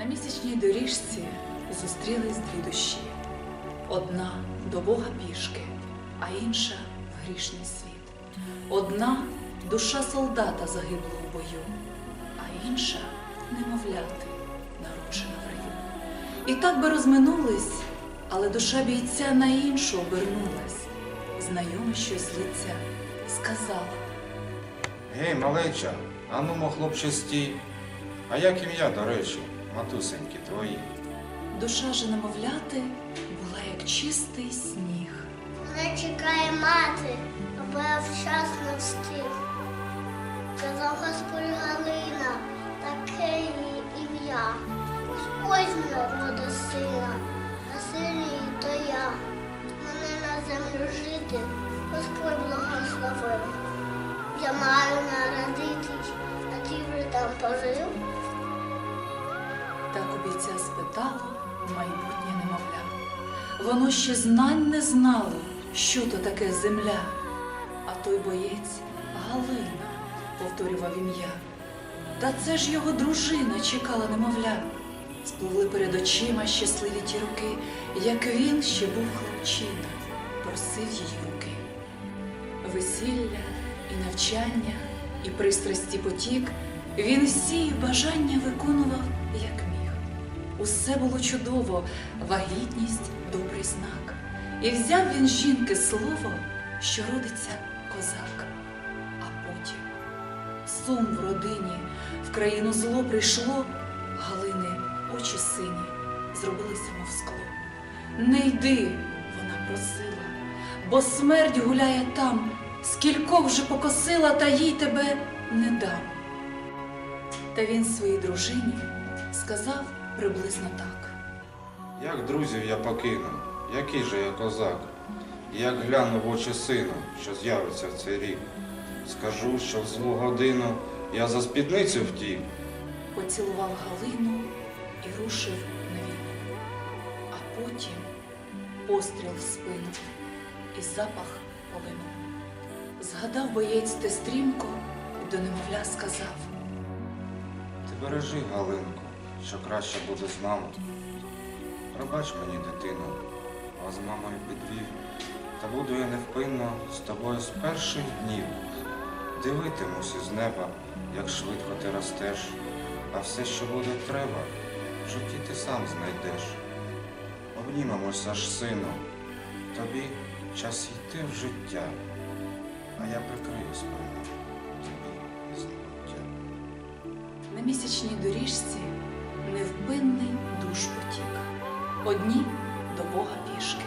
На місячній доріжці зустрілись дві душі. Одна до Бога пішки, а інша в грішний світ. Одна душа солдата загиблого в бою, а інша немовляти, народжена в раю. І так би розминулись, але душа бійця на іншу обернулась. Знайоме щось з лиця сказала. Гей, малеча, а ну, мо, хлопче, стій. А як ім'я, до речі, матусеньки твої? Душа же немовляти була як чистий сніг. Мене чекає мати, аби я вчасно встиг. Казав Господь Галина, таке її ім'я. Господь рода сина, а сильний то я. Мене на землю жити, Господь благословив. Я маю народитись, а ти вже там пожив. Так у бійця спитало майбутнє немовля. Воно ще знань не знало, що то таке земля. А той боєць Галина повторював ім'я. Та це ж його дружина чекала немовля. Спливли перед очима щасливі ті роки, як він ще був хлопчина, просив її руки. Весілля і навчання, і пристрасті потік, він всі бажання виконував, як. Усе було чудово, вагітність добрий знак. І взяв він жінки слово, що родиться козак. А потім сум в родині, в країну зло прийшло, Галини очі сині зробилися, мов скло. Не йди, вона просила, бо смерть гуляє там, скількох вже покосила, та їй тебе не дам. Та він своїй дружині сказав приблизно так. Як друзів я покину, який же я козак, і як гляну в очі сину, що з'явиться в цей рік. Скажу, що в злу годину я за спідницю втік. Поцілував Галину і рушив на війну. А потім постріл в спину і запах полину. Згадав боєць те стрімко і до немовля сказав. Ти бережи, Галинку, що краще буде з нами. Пробач мені, дитину, вас з мамою підвів, та буду я невпинно з тобою з перших днів. Дивитимусь із неба, як швидко ти ростеш, а все, що буде треба, в житті ти сам знайдеш. Обнімемося ж, сину, тобі час йти в життя, а я прикрию спину тобі небуття. На місячній доріжці невпинний душ потік. Одні до Бога пішки,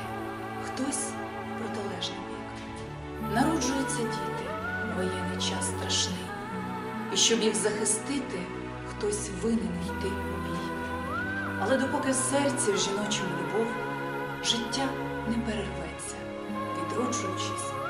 хтось протилежний бік. Народжуються діти, воєнний час страшний. І щоб їх захистити, хтось винен йти у бій. Але допоки в серці в жіночому любов, життя не перерветься, відроджуючись